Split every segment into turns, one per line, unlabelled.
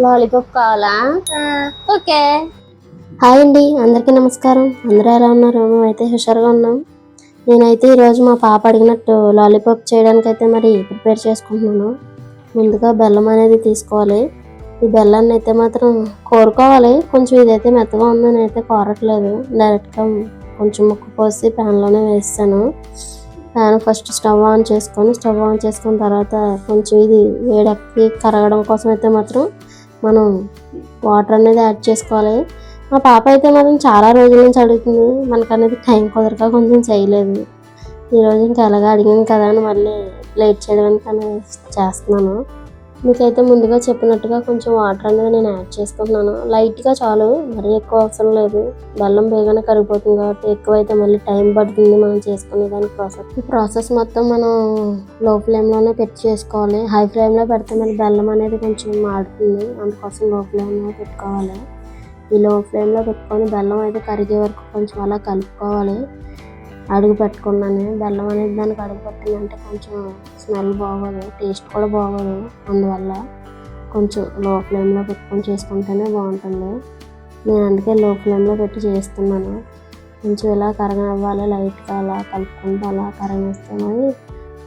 Lollipop కావాలా okay. Hi అండి అందరికీ నమస్కారం. అందరూ ఎలా ఉన్నారు? మేమైతే హుషారుగా ఉన్నాం. నేనైతే ఈరోజు మా పాప అడిగినట్టు లాలీపాప్ చేయడానికి అయితే మరి ప్రిపేర్ చేసుకుంటున్నాను. ముందుగా బెల్లం అనేది తీసుకోవాలి. ఈ బెల్లాన్ని అయితే మాత్రం కోరుకోవాలి. కొంచెం ఇదైతే మెత్తగా ఉందని అయితే కోరట్లేదు. డైరెక్ట్గా కొంచెం ముక్కు పోసి ప్యాన్లోనే వేస్తాను. ఫస్ట్ స్టవ్ ఆన్ చేసుకొని స్టవ్ ఆన్ చేసుకున్న తర్వాత కొంచెం ఇది వేడెక్కి కరగడం కోసం అయితే మాత్రం మనం వాటర్ అనేది యాడ్ చేసుకోవాలి. మా పాప అయితే మాత్రం చాలా రోజుల నుంచి అడుగుతుంది మనకు అనేది టైం కుదరక కొంచెం చేయలేదు. ఈరోజు ఇంకా ఎలాగ అడిగింది కదా అని మళ్ళీ లేట్ చేయడానికి అనేది చేస్తున్నాను. మీకైతే ముందుగా చెప్పినట్టుగా కొంచెం వాటర్ అనేది నేను యాడ్ చేసుకుంటున్నాను. లైట్గా చాలు మరీ ఎక్కువ అవసరం లేదు. బెల్లం బేగానే కరిగిపోతుంది కాబట్టి ఎక్కువ అయితే మళ్ళీ టైం పడుతుంది మనం చేసుకునే దానికి ప్రాసెస్ ఈ ప్రాసెస్ మొత్తం మనం లో ఫ్లేమ్లోనే పెట్టి చేసుకోవాలి. హై ఫ్లేమ్లో పెడితే మళ్ళీ బెల్లం అనేది కొంచెం మాడుతుంది. అందుకోసం లో ఫ్లేమ్లో పెట్టుకోవాలి. ఈ లో ఫ్లేమ్లో పెట్టుకొని బెల్లం అయితే కరిగే వరకు కొంచెం అలా కలుపుకోవాలి. అడుగు పెట్టుకున్నాను. బెల్లం అనేది దానికి అడుగు పెట్టిందంటే కొంచెం స్మెల్ బాగోదు టేస్ట్ కూడా బాగోదు. అందువల్ల కొంచెం లో ఫ్లేమ్లో పెట్టుకొని చేసుకుంటేనే బాగుంటుంది. నేను అందుకే లో ఫ్లేమ్లో పెట్టి చేస్తున్నాను. కొంచెం ఇలా కరగనివ్వాలి లైట్గా అలా కలుపుకుంటూ అలా కరగనిస్తే మరి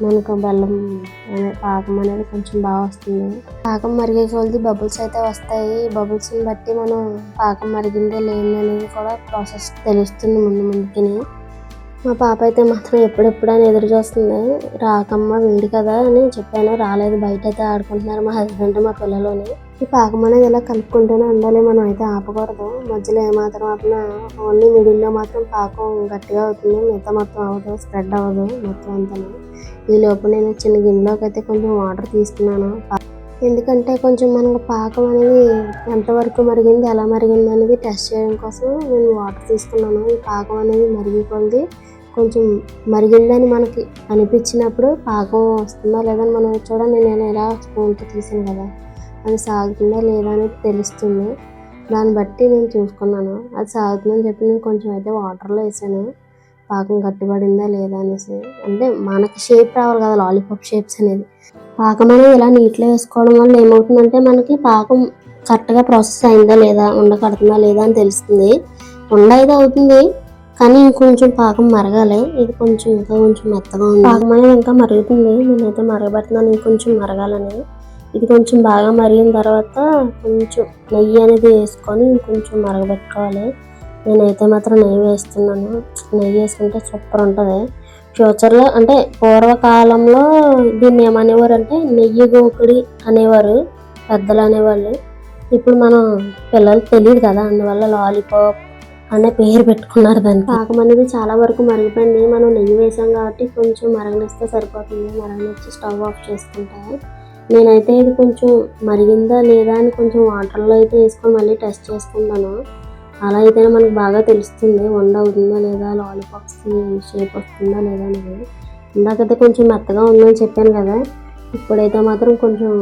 మనకు బెల్లం అనే పాకం అనేది కొంచెం బాగా వస్తుంది. పాకం మరిగే కొలది బబుల్స్ అయితే వస్తాయి. బబుల్స్ని బట్టి మనం పాకం మరిగిందే లేని కూడా ప్రాసెస్ తెలుస్తుంది ముందు ముందుకి మా పాప అయితే మాత్రం ఎప్పుడెప్పుడు అని ఎదురు చూస్తుంది. రాకమ్మ వేడి కదా అని చెప్పాను. రాలేదు. బయట అయితే ఆడుకుంటున్నారు మా హస్బెండ్ మా పిల్లలోని. ఈ పాకం అనేది ఇలా కలుపుకుంటూనే ఉండాలి. మనం అయితే ఆపకూడదు. మధ్యలో ఏమాత్రం ఆపినా ఓన్లీ మిడిల్లో మాత్రం పాకం గట్టిగా అవుతుంది. మిగతా మొత్తం అవ్వదు. స్ప్రెడ్ అవ్వదు. మొత్తం అంతా. ఈ లోపు నేను చిన్న గిన్నెలోకి అయితే కొంచెం వాటర్ తీసుకున్నాను. ఎందుకంటే కొంచెం మనకు పాకం అనేది ఎంతవరకు మరిగింది ఎలా మరిగింది అనేది టెస్ట్ చేయడం కోసం నేను వాటర్ తీసుకున్నాను. ఈ పాకం అనేది మరిగి కొంచెం మరిగిందని మనకి అనిపించినప్పుడు పాకం వస్తుందా లేదా అని మనం చూడండి. నేను ఎలా స్పూన్తో తీసాను కదా అది సాగుతుందా లేదా అనేది తెలుస్తుంది. దాన్ని బట్టి నేను చూసుకున్నాను. అది సాగుతుందని చెప్పి నేను కొంచెం అయితే వాటర్లో వేసాను. పాకం కట్టుబడిందా లేదా అనేసి. అంటే మనకి షేప్ రావాలి కదా లాలీపాప్ షేప్స్ అనేది. పాకం అనేది ఇలా నీటిలో వేసుకోవడం వల్ల ఏమవుతుందంటే మనకి పాకం కరెక్ట్గా ప్రాసెస్ అయిందా లేదా ఉండ కడుతుందా లేదా అని తెలుస్తుంది. ఉండ అయితే అవుతుంది కానీ ఇంకొంచెం పాకం మరగాలి. ఇది కొంచెం ఇంకా కొంచెం మెత్తగా ఉంది. పాకం అనేది ఇంకా మరుగుతుంది. నేనైతే మరగబెడుతున్నాను ఇంకొంచెం మరగాలని. ఇది కొంచెం బాగా మరిగిన తర్వాత కొంచెం నెయ్యి అనేది వేసుకొని ఇంకొంచెం మరగబెట్టుకోవాలి. నేనైతే మాత్రం నెయ్యి వేస్తున్నాను. నెయ్యి వేసుకుంటే సూపర్ ఉంటుంది. ఫ్యూచర్లో అంటే పూర్వకాలంలో దీన్ని ఏమనేవారు అంటే నెయ్యి గోకుడి అనేవారు పెద్దలు అనేవాళ్ళు. ఇప్పుడు మనం పిల్లలు తెలియదు కదా అందువల్ల లాలీపాప్ అనే పేరు పెట్టుకున్నారు దాన్ని పాకం అనేది చాలా వరకు మరిగిపోయింది. మనం నెయ్యి వేసాం కాబట్టి కొంచెం మరగనిస్తే సరిపోతుంది. మరగనిచ్చి స్టవ్ ఆఫ్ చేసుకుంటాను నేనైతే ఇది కొంచెం మరిగిందా లేదా అని కొంచెం వాటర్లో అయితే వేసుకొని మళ్ళీ టెస్ట్ చేసుకుంటాను. అలా అయితేనే మనకు బాగా తెలుస్తుంది వండ అవుతుందా లేదా లాలీపాప్స్కి షేప్ వస్తుందా లేదా అనేది. ఇందాకైతే కొంచెం మెత్తగా ఉందని చెప్పాను కదా ఇప్పుడైతే మాత్రం కొంచెం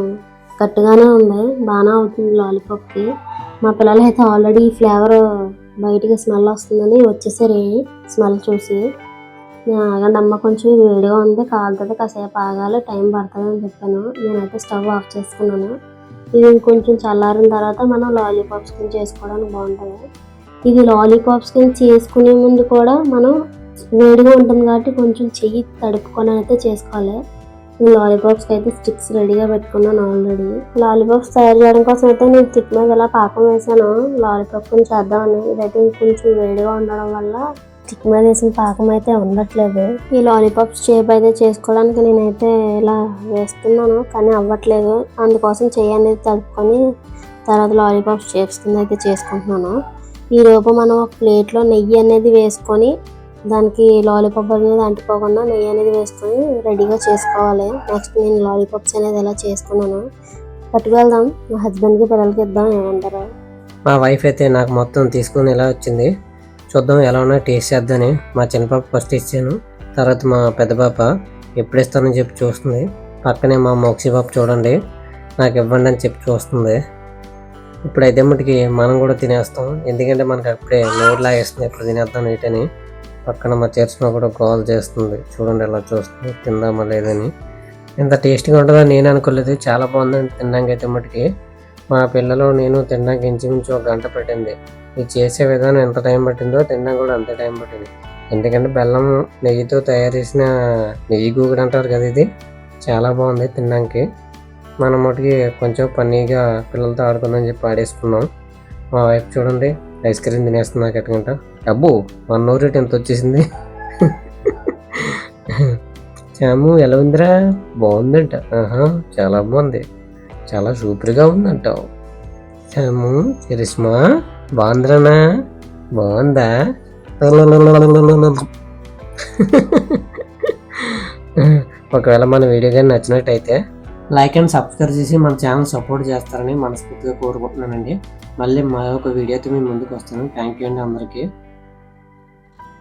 గట్టిగానే ఉంది బాగానే అవుతుంది లాలీపాప్కి మా పిల్లలు అయితే ఆల్రెడీ ఈ ఫ్లేవర్ బయటికి స్మెల్ వస్తుందని వచ్చేసరి స్మెల్ చూసి. నేను ఆగండి అమ్మ కొంచెం వేడిగా ఉంది కాలుతుంది కాసేపు ఆగాలి టైం పడుతుంది అని చెప్పాను. నేనైతే స్టవ్ ఆఫ్ చేసుకున్నాను. ఇది కొంచెం చల్లారిన తర్వాత మనం లాలీపాప్స్ చేసుకోవడానికి బాగుంటుంది. ఇది లాలీపాప్స్ కింద చేసుకునే ముందు కూడా మనం వేడిగా ఉంటుంది కాబట్టి కొంచెం చెయ్యి తడుపుకొని అయితే చేసుకోవాలి. నేను లాలీపాప్స్కి అయితే స్టిక్స్ రెడీగా పెట్టుకున్నాను ఆల్రెడీ లాలీపాప్స్ తయారు చేయడం కోసం అయితే నేను స్టిక్ మీద ఇలా పాకం వేసాను. లాలీపాప్ కొంచెం చేద్దామని. ఇదైతే కొంచెం వేడిగా ఉండడం వల్ల స్టిక్ మీద వేసిన పాకం అయితే ఉండట్లేదు. ఈ లాలీపాప్స్ షేప్ అయితే చేసుకోవడానికి నేనైతే ఇలా వేస్తున్నాను కానీ అవ్వట్లేదు. అందుకోసం చెయ్యి అనేది తడుపుకొని తర్వాత లాలీపాప్ షేప్స్ కింద అయితే చేసుకుంటున్నాను. ఈ మనం ఒక ప్లేట్లో నెయ్యి అనేది వేసుకొని దానికి లాలీపాప్ అనేది అంటుకోకుండా నెయ్యి అనేది వేసుకొని రెడీగా చేసుకోవాలి. నెక్స్ట్ నేను లాలీపాప్స్ అనేది ఎలా చేసుకున్నాను? పట్టుకెళ్దాం. మా హస్బెండ్కి పిల్లలకి ఇద్దాం ఏమంటారు?
మా వైఫ్ అయితే నాకు మొత్తం తీసుకుని ఎలా వచ్చింది? చూద్దాం ఎలా ఉన్నా టేస్ట్ చేద్దామని. మా చిన్న పాప ఫస్ట్ ఇచ్చాను. తర్వాత మా పెద్ద పాప ఎప్పుడు ఇస్తానని చెప్పి చూస్తుంది. పక్కనే మా మోక్షి పాప చూడండి. నాకు ఇవ్వండి అని చెప్పి చూస్తుంది. ఇప్పుడైతే మటుకి మనం కూడా తినేస్తాం. ఎందుకంటే మనకి అప్పుడే నోరు లాగేస్తుంది ఇప్పుడు తినేద్దాం నీటని పక్కన మా చర్చ్లో కూడా గోల్ చేస్తుంది. చూడండి ఎలా చూస్తుంది తిందామా లేదని. ఇంత టేస్టీగా ఉంటుందని నేను అనుకోలేదు. చాలా బాగుందండి తినడానికి అయితే మటుకి. మా పిల్లలు నేను తినడానికి ఇంచుమించు ఒక గంట పట్టింది. ఇది చేసే విధానం ఎంత టైం పట్టిందో తినడానికి కూడా అంతే టైం పట్టింది. ఎందుకంటే బెల్లం నెయ్యితో తయారు చేసిన నెయ్యి గూగుడు అంటారు కదా ఇది. చాలా బాగుంది తినడానికి. మనం మటుకి కొంచెం పన్నీగా పిల్లలతో ఆడుకుందని చెప్పి ఆడేసుకున్నాం. మా వైఫ్ చూడండి ఐస్ క్రీమ్ తినేస్తుంది నాకు అబ్బో వన్ అవర్ రేట్ ఎంత వచ్చేసింది? చాము ఎలా ఉందిరా? బాగుందంట. ఆహా చాలా బాగుంది. చాలా సూపర్గా ఉందంట. చాము చరిష్మా బాగుందిరానా? బాగుందా? ఒకవేళ మన వీడియో కానీ నచ్చినట్టయితే లైక్ అండ్ సబ్స్క్రైబ్ చేసి మన ఛానల్ సపోర్ట్ చేస్తారని మనస్ఫూర్తిగా కోరుకుంటున్నానండి. మళ్ళీ మరొక వీడియోతో మీ ముందుకు వస్తాను. థ్యాంక్ యూ అండి అందరికీ.